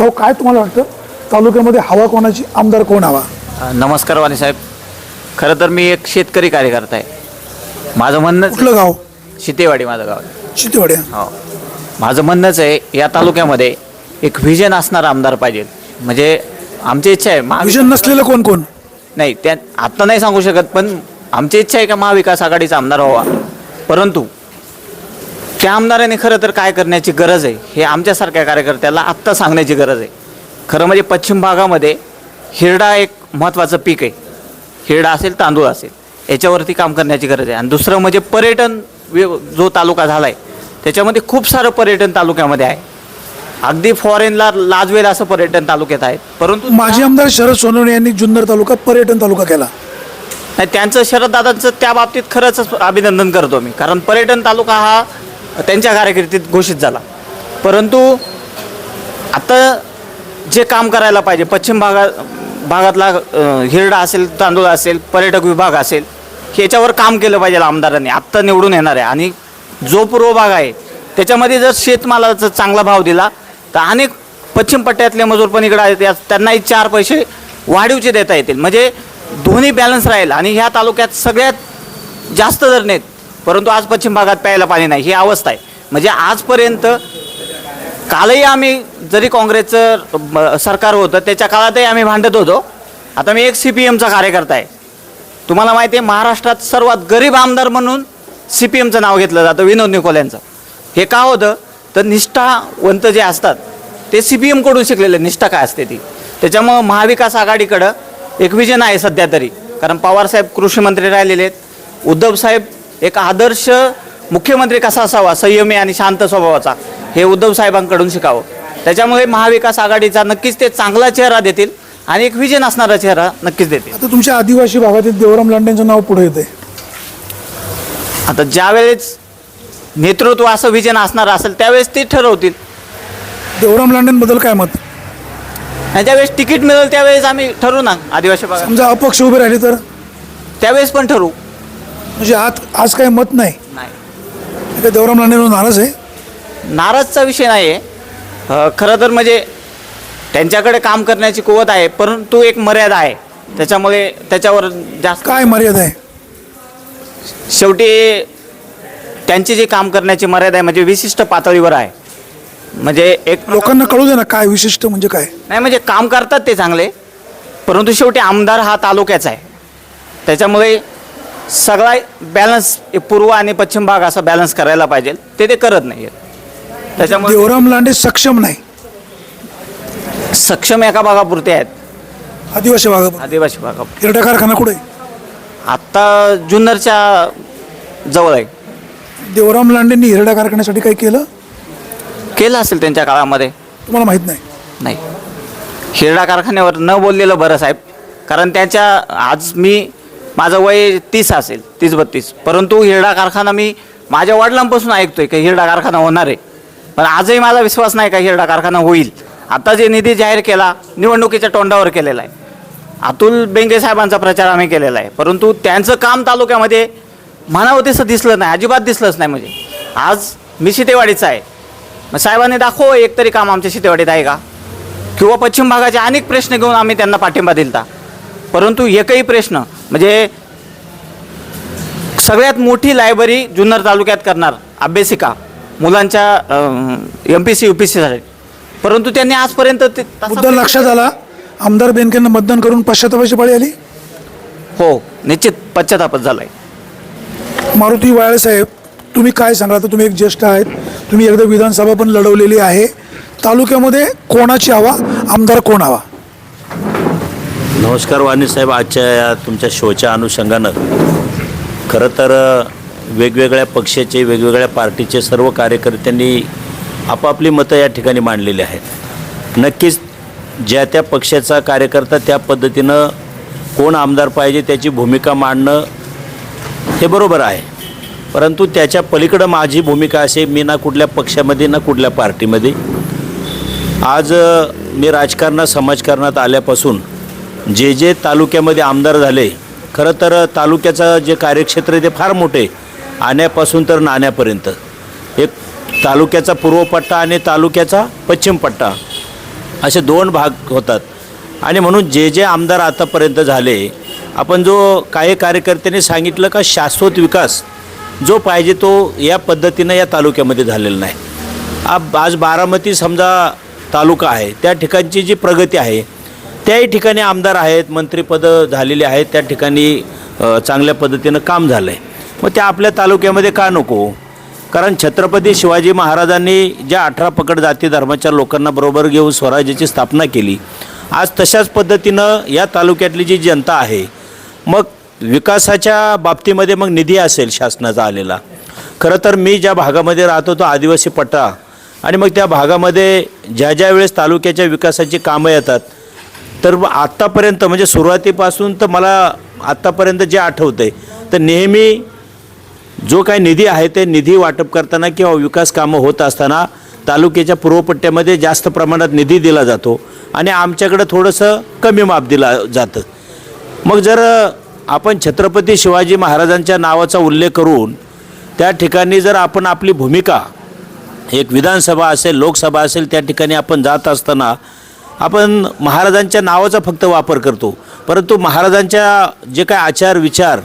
भाऊ काय तुम्हाला वाटतं? तालुक्यामध्ये हवा कोणाची? आमदार कोण हवा? नमस्कार वाणी साहेब. खरं तर मी एक शेतकरी कार्यकर्ता आहे. माझं म्हणणंच कुठलं गाव? शितेवाडी माझं गाव आहे. चितेवाड्या हो. माझं म्हणणंच आहे या तालुक्यामध्ये एक व्हिजन असणारा आमदार पाहिजे. म्हणजे आमची इच्छा आहे महा विजन नसलेलं कोण कोण? नाही त्या आत्ता नाही सांगू शकत पण आमची इच्छा आहे का महाविकास आघाडीचा आमदार व्हावा. परंतु त्या आमदाराने खरं तर काय करण्याची गरज आहे हे आमच्यासारख्या कार्यकर्त्याला आत्ता सांगण्याची गरज आहे. खरं म्हणजे पश्चिम भागामध्ये हिरडा एक महत्त्वाचं पीक आहे. हिरडा असेल तांदूळ असेल याच्यावरती काम करण्याची गरज आहे. आणि दुसरं म्हणजे पर्यटन जो तालुका झाला आहे त्याच्यामध्ये खूप सारं पर्यटन तालुक्यामध्ये आहे. अगदी फॉरेनला लाजवेल असं पर्यटन तालुक्यात आहे परंतु माजी आमदार शरद सोनवणे यांनी जुन्नर तालुका पर्यटन तालुका केला. नाही त्यांचं शरददादांचं त्या बाबतीत खरंच अभिनंदन करतो मी. कारण पर्यटन तालुका हा त्यांच्या कारकिर्दीत घोषित झाला. परंतु आता जे काम करायला पाहिजे पश्चिम भागा भागातला हिरडा असेल तांदूळ असेल पर्यटक विभाग असेल ह्याच्यावर काम केलं पाहिजे आमदारांनी. आत्ता निवडून येणार आहे. आणि जो पूर्व भाग आहे त्याच्यामध्ये जर शेतमालाचा चांगला भाव दिला तर अनेक पश्चिम पट्ट्यातले मजूर पण इकडे आहेत. या- त्यांनाही चार पैसे वाढीवचे देता येतील. म्हणजे दोन्ही बॅलन्स राहील. आणि ह्या तालुक्यात सगळ्यात जास्त जर नाहीत परंतु आज पश्चिम भागात प्यायला पाणी नाही ही अवस्था आहे. म्हणजे आजपर्यंत कालही आम्ही जरी काँग्रेसचं सरकार होतं त्याच्या काळातही आम्ही भांडत होतो. आता मी एक सी पी एमचा कार्यकर्ता आहे. तुम्हाला माहिती आहे महाराष्ट्रात सर्वात गरीब आमदार म्हणून सी पी एमचं नाव घेतलं जातं विनोद निकोल यांचं. हे का होतं? तर निष्ठावंत जे असतात ते सी पी एमकडून शिकलेले निष्ठा काय असते ती? त्याच्यामुळं महाविकास आघाडीकडं एक विजन आहे सध्या तरी. कारण पवारसाहेब कृषी मंत्री राहिलेले आहेत. उद्धवसाहेब एक आदर्श मुख्यमंत्री कसा असावा? संयमी आणि शांत स्वभावाचा. हे उद्धव साहेबांकडून शिकावं. त्याच्यामुळे महाविकास आघाडीचा नक्कीच ते चांगला चेहरा देतील आणि एक विजन असणारा चेहरा नक्कीच देतील. आता तुमच्या आदिवासी भागातील देवराम लांडेंचं नाव पुढे येते आता ज्यावेळेस नेतृत्व असं विजन असणार असेल त्यावेळेस ते ठरवतील. देवराम लांडेंबद्दल काय मत? आणि ज्यावेळेस तिकीट मिळेल त्यावेळेस आम्ही ठरवू ना आदिवासी भागात. समजा अपक्ष उभे राहिले तर? त्यावेळेस पण ठरवू. म्हणजे आज आज काही मत नाही? नाही. ते देवराम लांडेंवर नाराज आहे. नाराजचा विषय नाही आहे खरं तर म्हणजे त्यांच्याकडे काम करण्याची कुवत आहे परंतु एक मर्यादा आहे. त्याच्यामुळे त्याच्यावर जास्त काय मर्यादा आहे? शेवटी त्यांची जी काम करण्याची मर्यादा आहे म्हणजे विशिष्ट पातळीवर आहे. म्हणजे एक लोकांना कळू दे ना काय विशिष्ट म्हणजे काय. नाही म्हणजे काम करतात ते चांगले परंतु शेवटी आमदार हा तालुक्याचा आहे. त्याच्यामुळे सगळा बॅलन्स पूर्व आणि पश्चिम भाग असा बॅलन्स करायला पाहिजे. ते ते करत नाही त्याच्यामुळे देवराम लांडे सक्षम नाही. सक्षम एका भागापुरते आहेत. आदिवासी भागात आदिवासी भागा हिरडा कारखाना कुठे? आहे? आत्ता जुन्नरच्या जवळ आहे. देवराम लांडेंनी हिरडा कारखान्यासाठी काही केलं? केलं असेल त्यांच्या काळामध्ये. तुम्हाला माहीत नाही? नाही. हिरडा कारखान्यावर न बोललेलं बरं साहेब. कारण त्याच्या आज मी माझं वय तीस असेल तीस बत्तीस. परंतु हिरडा कारखाना मी माझ्या वडिलांपासून ऐकतोय की हिरडा कारखाना होणार आहे. पण आजही माझा विश्वास नाही का हिरडा कारखाना होईल. आता जे निधी जाहीर केला निवडणुकीच्या तोंडावर केलेला आहे. अतुल बेंगे साहेबांचा प्रचार आम्ही केलेला आहे. परंतु त्यांचं काम तालुक्यामध्ये म्हणावं तसं दिसलं नाही अजिबात दिसलंच नाही म्हणजे. आज मी शितेवाडीचा आहे. मग साहेबांनी दाखव एक तरी काम आमच्या शितेवाडीत आहे का? किंवा पश्चिम भागाचे अनेक प्रश्न घेऊन आम्ही त्यांना पाठिंबा दिला परंतु एकही प्रश्न म्हणजे सगळ्यात मोठी लायब्ररी जुन्नर तालुक्यात करणार अभ्यासिका मुलांच्या M P S C U सीसाठी परंतु त्यांनी आजपर्यंत ते- मुद्दा लक्षात आला. आमदार बेनकेंना मतदान करून पश्चातापाची पाळी आली? हो निश्चित पश्चातापच झालाय. मारुती वाळे साहेब तुम्ही काय सांगा तर तुम्ही एक ज्येष्ठ आहेत. तुम्ही एकदा विधानसभा पण लढवलेली आहे. तालुक्यामध्ये कोणाची हवा? आमदार कोण हवा? नमस्कार वाणी साहेब आजच्या या तुमच्या शोच्या अनुषंगानं. खरं तर वेगवेगळ्या पक्षाचे वेगवेगळ्या पार्टीचे सर्व कार्यकर्त्यांनी आपापली मतं या ठिकाणी मांडलेली आहेत. नक्कीच ज्या त्या पक्षाचा कार्यकर्ता त्या पद्धतीनं कोण आमदार पाहिजे त्याची भूमिका मांडणं हे बरोबर आहे. परंतु त्याच्या पलीकडं माझी भूमिका असे मी ना कुठल्या पक्षामध्ये ना कुठल्या पार्टीमध्ये. आज मी राजकारणात समाजकारणात आल्यापासून जे जे तालुक्यामध्ये आमदार झाले खरं तर तालुक्याचं जे कार्यक्षेत्र आहे ते फार मोठे आण्यापासून तर नाण्यापर्यंत. एक तालुक्याचा पूर्व पट्टा आणि तालुक्याचा पश्चिम पट्टा असे दोन भाग होतात. आणि म्हणून जे जे आमदार आतापर्यंत झाले आपण जो काही कार्यकर्त्यांनी सांगितलं का शाश्वत विकास जो पाहिजे तो या पद्धतीनं या तालुक्यामध्ये झालेला नाही. आज बारामती समजा तालुका आहे त्या ठिकाणची जी प्रगती आहे त्याही ठिकाणी आमदार आहेत मंत्रिपदं झालेली आहेत त्या ठिकाणी चांगल्या पद्धतीनं काम झालं आहे मग ते आपल्या तालुक्यामध्ये का नको? कारण छत्रपती शिवाजी महाराजांनी ज्या अठरा पकड जाती धर्माच्या लोकांना बरोबर घेऊन स्वराज्याची स्थापना केली आज तशाच पद्धतीनं या तालुक्यातली जी जनता आहे मग विकासाच्या बाबतीमध्ये मग निधी असेल शासनाचा आलेला. खरं तर मी ज्या भागामध्ये राहतो तो आदिवासी पट्टा आणि मग त्या भागामध्ये ज्या ज्या वेळेस तालुक्याच्या विकासाची कामं येतात तर आत्तापर्यंत म्हणजे सुरुवातीपासून तर मला आत्तापर्यंत जे आठवतं आहे तर नेहमी जो काही निधी आहे ते निधी वाटप करताना किंवा विकास कामं होत असताना तालुक्याच्या पूर्वपट्ट्यामध्ये जास्त प्रमाणात निधी दिला जातो आणि आमच्याकडं थोडंसं कमी माप दिला जातं. मग जर आपण छत्रपती शिवाजी महाराजांच्या नावाचा उल्लेख करून त्या ठिकाणी जर आपण आपली भूमिका एक विधानसभा असेल लोकसभा असेल त्या ठिकाणी आपण जात असताना आपण महाराजांच्या नावाचा फक्त वापर करतो. परंतु महाराजांच्या जे काय आचार विचार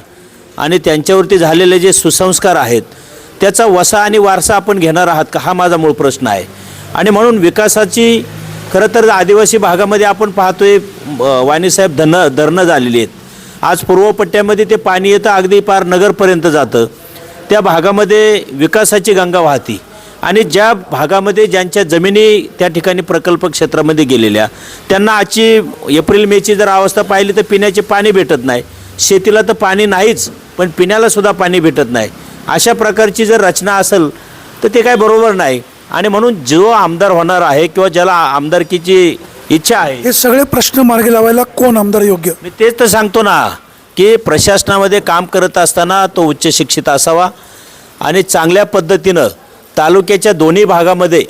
आणि त्यांच्यावरती झालेले जे सुसंस्कार आहेत त्याचा वसा आणि वारसा आपण घेणार आहात का? हा माझा मूळ प्रश्न आहे. आणि म्हणून विकासाची खरं तर आदिवासी भागामध्ये आपण पाहतोय वाणीसाहेब धन धरणं झालेली आहेत. आज पूर्व पट्ट्यामध्ये ते पाणी येतं अगदी पार नगरपर्यंत जातं. त्या भागामध्ये विकासाची गंगा वाहती. आणि ज्या भागामध्ये ज्यांच्या जमिनी त्या ठिकाणी प्रकल्प क्षेत्रामध्ये गेलेल्या त्यांना आजची एप्रिल मेची जर अवस्था पाहिली तर पिण्याचे पाणी भेटत नाही. शेतीला तर पाणी नाहीच पण पिण्याला सुद्धा पाणी भेटत नाही. अशा प्रकारची जर रचना असेल तर ते काय बरोबर नाही. आणि म्हणून जो आमदार होणार आहे किंवा ज्याला आमदारकीची इच्छा आहे हे सगळे प्रश्न मार्गी लावायला कोण आमदार योग्य? मी तेच तर सांगतो ना की प्रशासनामध्ये काम करत असताना तो उच्च शिक्षित असावा आणि चांगल्या पद्धतीनं तालुक्याच्या दोन्ही भागामध्ये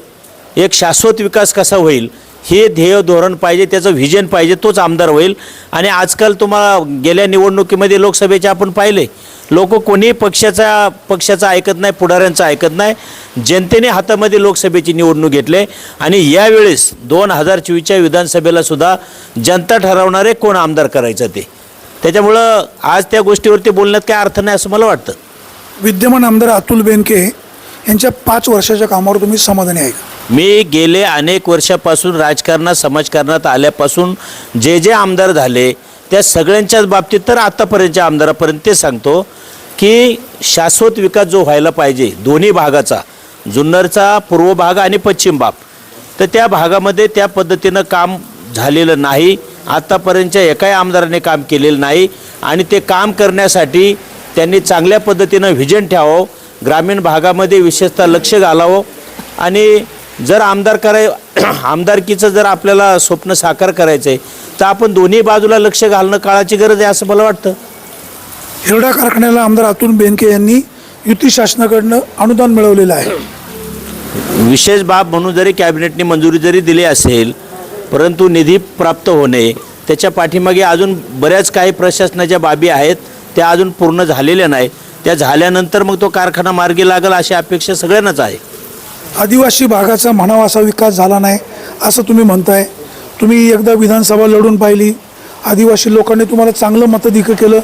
एक शाश्वत विकास कसा होईल हे ध्येय धोरण पाहिजे त्याचं व्हिजन पाहिजे तोच आमदार होईल. आणि आजकाल तुम्हाला गेल्या निवडणुकीमध्ये लोकसभेचे आपण पाहिले लोक कोणीही पक्षाचा पक्षाचा ऐकत नाही पुढाऱ्यांचा ऐकत नाही. जनतेने हातामध्ये लोकसभेची निवडणूक घेतले आणि यावेळेस दोन हजार चोवीसच्या विधानसभेला सुद्धा जनता ठरवणारे कोण आमदार करायचं ते. त्याच्यामुळं आज त्या गोष्टीवरती बोलण्यात काय अर्थ नाही असं मला वाटतं. विद्यमान आमदार अतुल बेनके यांच्या पाच वर्षाच्या कामावर तुम्ही समाधानी आहे का? मी गेले अनेक वर्षापासून राजकारणात समाजकारणात आल्यापासून जे जे आमदार झाले त्या सगळ्यांच्याच बाबतीत तर आत्तापर्यंतच्या आमदारापर्यंत ते सांगतो की शाश्वत विकास जो व्हायला पाहिजे दोन्ही भागाचा जुन्नरचा पूर्व भाग आणि पश्चिम भाग तर त्या भागामध्ये त्या पद्धतीनं काम झालेलं नाही. आत्तापर्यंतच्या एकाही आमदाराने काम केलेलं नाही आणि ते काम करण्यासाठी त्यांनी चांगल्या पद्धतीनं व्हिजन ठेवावं. ग्रामीण भागामध्ये विशेषतः लक्ष घालावं. आणि जर आमदार कराय आमदारकीचं जर आपल्याला स्वप्न साकार करायचं आहे तर आपण दोन्ही बाजूला लक्ष घालणं काळाची गरज आहे असं मला वाटतं. हिरडा कारखान्याला आमदार अतुल बेनके यांनी युती शासनाकडनं अनुदान मिळवलेलं आहे. विशेष बाब म्हणून जरी कॅबिनेटने मंजुरी जरी दिली असेल परंतु निधी प्राप्त होणे त्याच्या पाठीमागे अजून बऱ्याच काही प्रशासनाच्या बाबी आहेत त्या अजून पूर्ण झालेल्या नाही त्या झाल्यानंतर मग तो कारखाना मार्गी लागेल अशी अपेक्षा सगळ्यांनाच आहे. आदिवासी भागाचा म्हणावा असा विकास झाला नाही असं तुम्ही म्हणताय. तुम्ही एकदा विधानसभा लढून पाहिली. आदिवासी लोकांनी तुम्हाला चांगलं मतधिक्य केलं.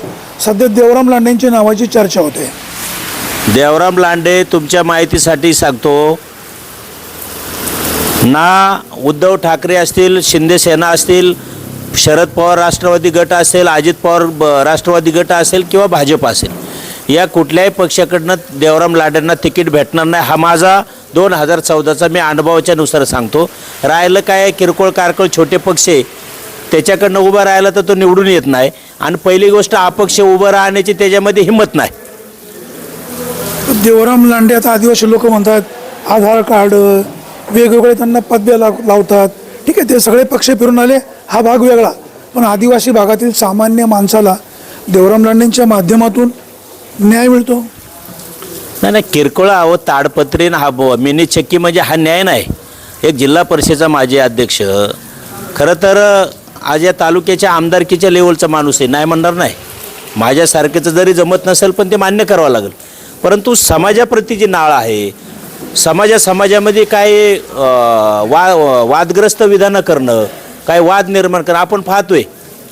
सध्या देवराम लांडेंच्या नावाची चर्चा होते. देवराम लांडे तुमच्या माहितीसाठी सांगतो. ना उद्धव ठाकरे असतील शिंदे सेना असतील शरद पवार राष्ट्रवादी गट असेल अजित पवार राष्ट्रवादी गट असेल किंवा भाजप असेल. या कुठल्याही पक्षाकडनं देवराम लांडेंना तिकीट भेटणार नाही. हा माझा दोन हजार चौदाचा मी अनुभवाच्यानुसार सांगतो. राहिलं काय किरकोळ कारकोळ छोटे पक्ष आहे. त्याच्याकडनं उभं राहिलं तर तो निवडून येत नाही. आणि पहिली गोष्ट अपक्ष उभं राहण्याची त्याच्यामध्ये हिंमत नाही. देवराम लांडे आता आदिवासी लोक म्हणतात आधार कार्ड वेगवेगळे त्यांना पदव्या लाव लावतात. ठीक आहे ते सगळे पक्ष फिरून आले हा भाग वेगळा. पण आदिवासी भागातील सामान्य माणसाला देवराम लांडेंच्या माध्यमातून न्याय मिळतो. नाही नाही किरकोळ अहो ताडपत्रीन हा मिनी चक्की म्हणजे हा न्याय नाही. एक जिल्हा परिषदेचा माजी अध्यक्ष खरं तर आज या तालुक्याच्या आमदारकीच्या लेवलचा माणूस आहे नाही म्हणणार नाही. माझ्यासारखेचं जरी जमत नसेल पण ते मान्य करावं लागेल. परंतु समाजाप्रती जी नाळ आहे समाजा समाजामध्ये काय वा वादग्रस्त विधानं करणं काय वाद निर्माण करणं आपण पाहतोय.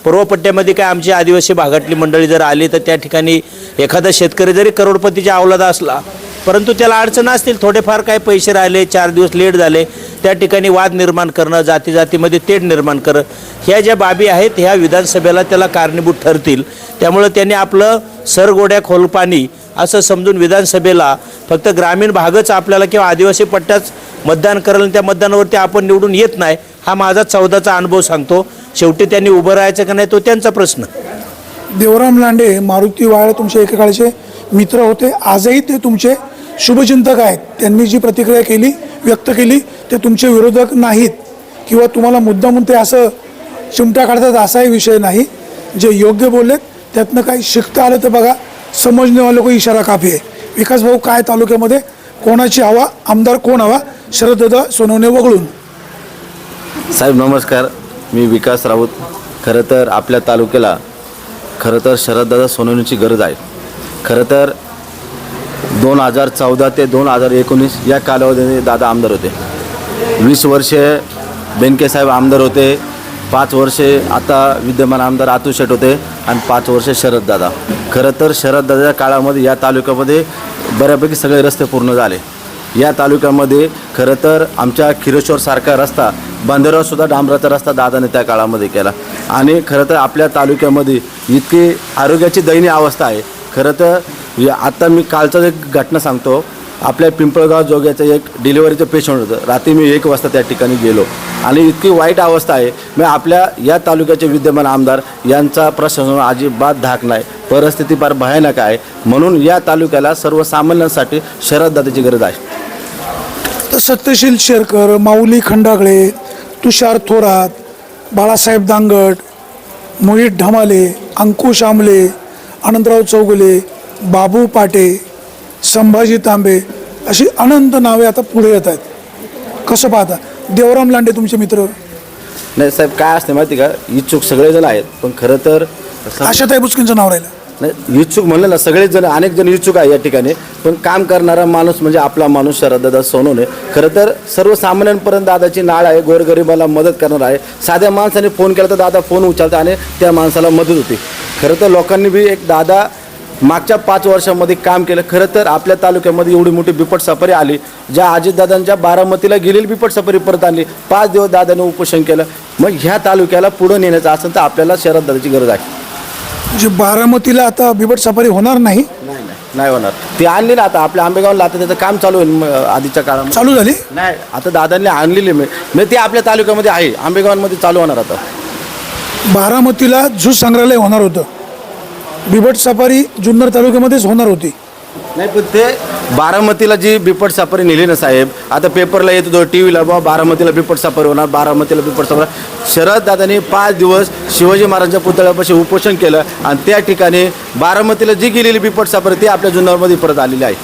पूर्वपट्ट्यामध्ये काय आमची आदिवासी भागातली मंडळी जर आली तर त्या ठिकाणी एखादा शेतकरी जरी करोडपतीच्या अवलादा असला परंतु त्याला अडचण असतील थोडेफार काय पैसे राहिले चार दिवस लेट झाले त्या ठिकाणी वाद निर्माण करणं जाती जातीमध्ये तेढ निर्माण करणं ह्या ज्या बाबी आहेत ह्या विधानसभेला त्याला कारणीभूत ठरतील. त्यामुळं त्यांनी आपलं सरगोड्या खोलपाणी असं समजून विधानसभेला फक्त ग्रामीण भागच आपल्याला किंवा आदिवासी पट्ट्याच मतदान करेल आणि त्या मतदानावरती आपण निवडून येत नाही हा माझा चौदाचा अनुभव सांगतो. शेवटी त्यांनी उभं राहायचं का नाही तो त्यांचा प्रश्न. देवराम लांडे मारुती वाळ तुमचे एकेकाळचे मित्र होते. आजही ते तुमचे शुभचिंतक आहेत. त्यांनी जी प्रतिक्रिया केली व्यक्त केली ते तुमचे विरोधक नाहीत. किंवा तुम्हाला मुद्दामून ते असं चिमटा काढतात असाही विषय नाही. जे योग्य बोललेत त्यातनं काही शिकता आलं तर बघा समजणे वालों को इशारा काफी आहे. विकास भाऊ काय तालुक्यामध्ये? कोणाची हवा? आमदार कोण हवा? शरददा सोनवणे वगळून. साहेब नमस्कार. मी विकास राऊत. खरं तर आपल्या तालुक्याला खरं तर शरददादा सोनवणीची गरज आहे. खरं तर दोन हजार चौदा ते दोन हजार एकोणीस या कालावधीमध्ये दादा आमदार होते. वीस वर्षे बेनकेसाहेब आमदार होते. पाच वर्षे आता विद्यमान आमदार आतू शेट होते आणि पाच वर्षे शरददादा. खरं तर शरददादाच्या काळामध्ये या तालुक्यामध्ये बऱ्यापैकी सगळे रस्ते पूर्ण झाले. या तालुक्यामध्ये खरं तर आमच्या खिरेश्वरसारखा रस्ता बांधेराव डांबराचा रस्ता दादाने त्या काळामध्ये केला. आणि खरं तर आपल्या तालुक्यामध्ये इतकी आरोग्याची दयनीय अवस्था आहे. खरं तर आत्ता आता मी कालचं एक घटना सांगतो. आपल्या पिंपळगाव जोग्याचं एक डिलिव्हरीचं पेशंट होतं. रात्री मी एक वाजता त्या ठिकाणी गेलो. आणि इतकी वाईट अवस्था आहे. मी आपल्या या तालुक्याचे विद्यमान आमदार यांचा प्रशासन अजिबात धाक नाही. परिस्थिती फार भयानक आहे. म्हणून या तालुक्याला सर्वसामान्यांसाठी शरददादाची गरज आहे. तर सत्यशील शेरकर माऊली खंडागळे तुषार थोरात बाळासाहेब दांगट मोहित ढमाले अंकुश आमले अनंतराव चौगुले बाबू पाटे संभाजी तांबे अशी अनंत नावे आता पुढे येत आहेत. कसं पाहता? देवराम लांडे तुमचे मित्र. नाही साहेब काय असते माहिती का? इच्छुक सगळेजण आहेत पण खरं तर आशाताई बुचकेंचं नाव राहिलं. नाही इच्छुक म्हणलं ना सगळेच जण अनेक जण इच्छुक आहे या ठिकाणी. पण काम करणारा माणूस म्हणजे आपला माणूस शरददादा सोनवणे. खरं तर सर्वसामान्यांपर्यंत दादाची नाळ आहे गोरगरिबाला मदत करणार आहे. साध्या माणसाने फोन केला तर दादा फोन उचलता आणि त्या माणसाला मदत होती. खरं तर लोकांनी बी एक दादा मागच्या पाच वर्षामध्ये काम केलं. खरं तर आपल्या तालुक्यामध्ये एवढी मोठी बिपट सफारी आली. ज्या अजितदादांच्या बारामतीला गेलेली बिपट सफारी परत आणली. पाच दिवस दादाने उपोषण केलं. मग ह्या तालुक्याला पुढं नेण्याचं असेल तर आपल्याला शरददादाची गरज आहे. म्हणजे बारामतीला आता बिबट सफारी होणार नाही. नाही नाही नाही होणार. ती आणली ना आता आपल्या आंबेगावला आता त्याचं काम चालू आहे म- आधीच्या काळामध्ये. चालू झाली? नाही आता दादांनी आणलेली मी म्हणजे ती आपल्या तालुक्यामध्ये आहे आंबेगावांमध्ये चालू होणार आता. बारामतीला झू संग्रहालय होणार होतं. बिबट सफारी जुन्नर तालुक्यामध्येच होणार होती. नाही पण ते बारामतीला जी बिपट सापरी नेली ना साहेब आता पेपरला येत होतो टी व्हीला बाबा बारामतीला बिपट सापरी होणार बारामतीला बिपट सापरी शरद दादांनी पाच दिवस शिवाजी महाराजांच्या पुतळ्यापाशी उपोषण केलं आणि त्या ठिकाणी बारामतीला जी गेलेली बिपट सापरी ती आपल्या जुन्नरमध्ये परत आलेली आहे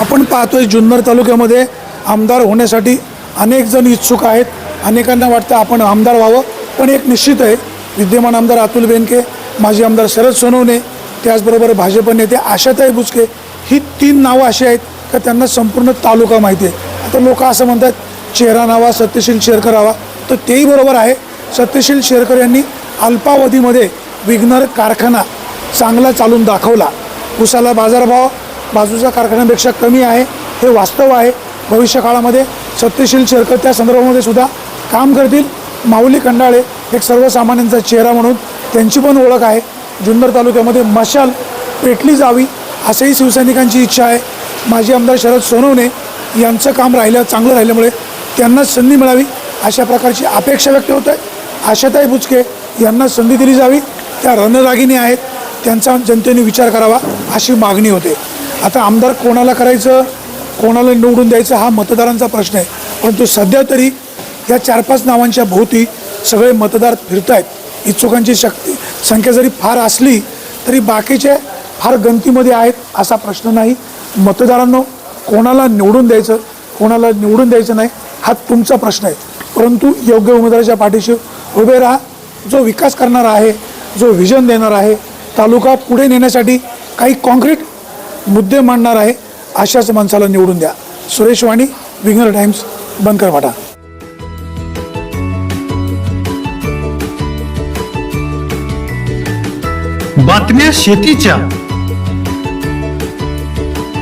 आपण पाहतोय जुन्नर तालुक्यामध्ये आमदार होण्यासाठी अनेक जण इच्छुक आहेत. अनेकांना वाटतं आपण आमदार व्हावं पण एक निश्चित आहे विद्यमान आमदार अतुल बेनके माजी आमदार शरद सोनवणे त्याचबरोबर भाजप नेते आशाताई बुचके ही तीन नावं अशी आहेत का त्यांना संपूर्ण तालुका माहिती आहे. आता लोक असं म्हणतात चेहरा नावा सत्यशील शेरकर हवा. तर तेही बरोबर आहे. सत्यशील शेरकर यांनी अल्पावधीमध्ये विघ्नर कारखाना चांगला चालून दाखवला. उसाला बाजारभाव बाजूच्या कारखान्यापेक्षा कमी आहे हे वास्तव आहे. भविष्य काळामध्ये सत्यशील शेरकर त्या संदर्भामध्ये सुद्धा काम करतील. माऊली कंडाळे एक सर्वसामान्यांचा चेहरा म्हणून त्यांची पण ओळख आहे. जुन्नर तालुक्यामध्ये मशाल पेटली जावी असंही शिवसैनिकांची इच्छा आहे. माजी आमदार शरद सोनवणे यांचं काम राहिलं चांगलं राहिल्यामुळे त्यांना संधी मिळावी अशा प्रकारची अपेक्षा व्यक्त होत आहे. आशाताई बुचके यांना संधी दिली जावी. त्या रणरागिणी आहेत. त्यांचा जनतेने विचार करावा अशी मागणी होते. आता आमदार कोणाला करायचं कोणाला निवडून द्यायचं हा मतदारांचा प्रश्न आहे. परंतु सध्या तरी या चार पाच नावांच्या भोवती सगळे मतदार फिरत आहेत इच्छुकांची शक्ती संख्या जरी फार असली तरी बाकीचे फार गंतीमध्ये आहेत असा प्रश्न नाही. मतदारांनो कोणाला निवडून द्यायचं कोणाला निवडून द्यायचं नाही हा तुमचा प्रश्न आहे. परंतु योग्य उमेदवाराच्या पाठीशी उभे राहा. जो विकास करणारा आहे जो व्हिजन देणार आहे तालुका पुढे नेण्यासाठी काही कॉन्क्रीट मुद्दे मांडणार आहे अशाच माणसाला निवडून द्या. सुरेश वाणी विंगर टाइम्स बनकरवाडा बातम्या शेतीच्या.